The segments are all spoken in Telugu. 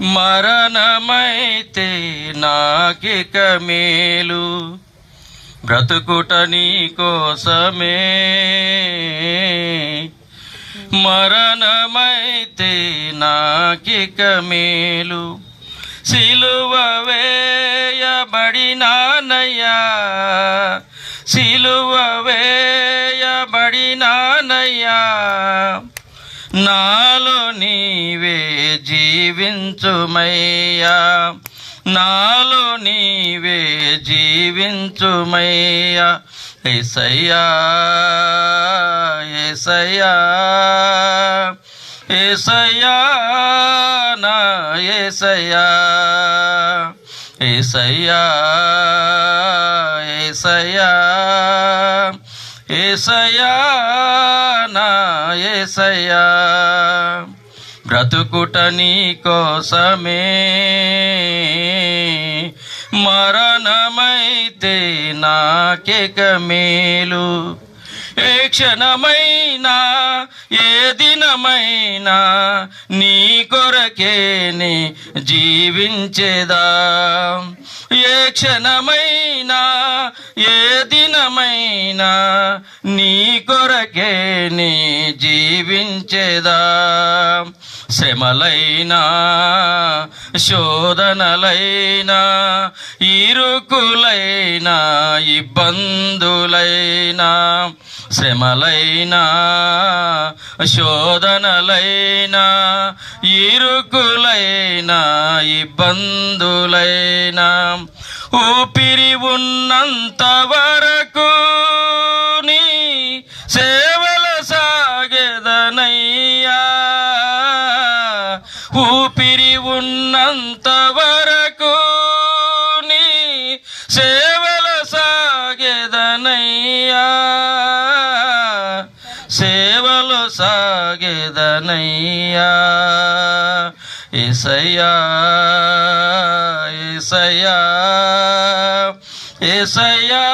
మరణమైతే నాకిక మేలు. బ్రతుకుట నీ కోసమే. మరణమైతే నాకిక మేలు. సిలువ వేయబడినా నాలో నీవే జీవించుమయ్యా. నాలో నీవే జీవించుమయ్యా. ఏసయ్యా ఏసయ్యా ఏసయ్యా నా ఏసయ్యా. ఏసయ్యా ఏసయ్యా ఏసయ్యా నా ఏసయ్యా. బ్రతుకుట నీ కోసమే. మరణమైతే నాకెక మేలు. ఏ క్షణమైనా ఏ దినమైనా నీ కొరకేని జీవించేదా. ఏ క్షణమైనా ఏ దినమైనా నీ కొరకేని జీవించేదా. శ్రమలైనా శోధనలైనా ఇరుకులైనా ఇబ్బందులైనా శ్రమలైనా శోధనలైనా ఇరుకులైనా ఇబ్బందులైనా ఊపిరి ఉన్నంత వరకు ఊపిరి ఉన్నంత వరకు నీ సేవల సాగెదనయ్యా. సేవలు సాగెదనయ్యా. ఏసయ్యా ఏసయ్యా ఏసయ్యా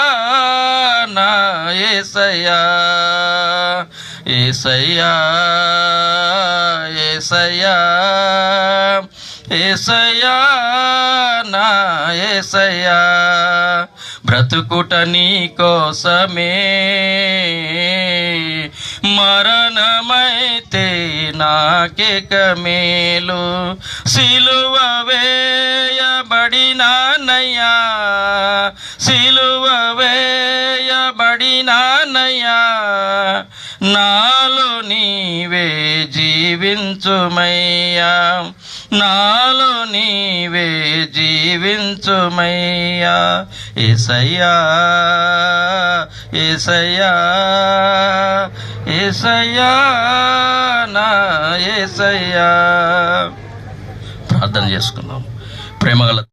నా ఏసయ్యా ఏసయ్యా. ఏసయ్యా ఏసయ్యా నా ఏసయ్యా బ్రతుకుట నీ కోసమే. మరణమైతే నాకెక మేలు. సిలువ వేయబడినానయ్యా సిలువ వేయబడినానయ్యా. నా నీవే జీవించుమయ్యా. నాలో నీవే జీవించుమయ్యా. ఏసయ్యా ఏసయ్యా ఏసయ్యా నా ఏసయ్యా. ప్రార్థన చేసుకుందాం. ప్రేమగల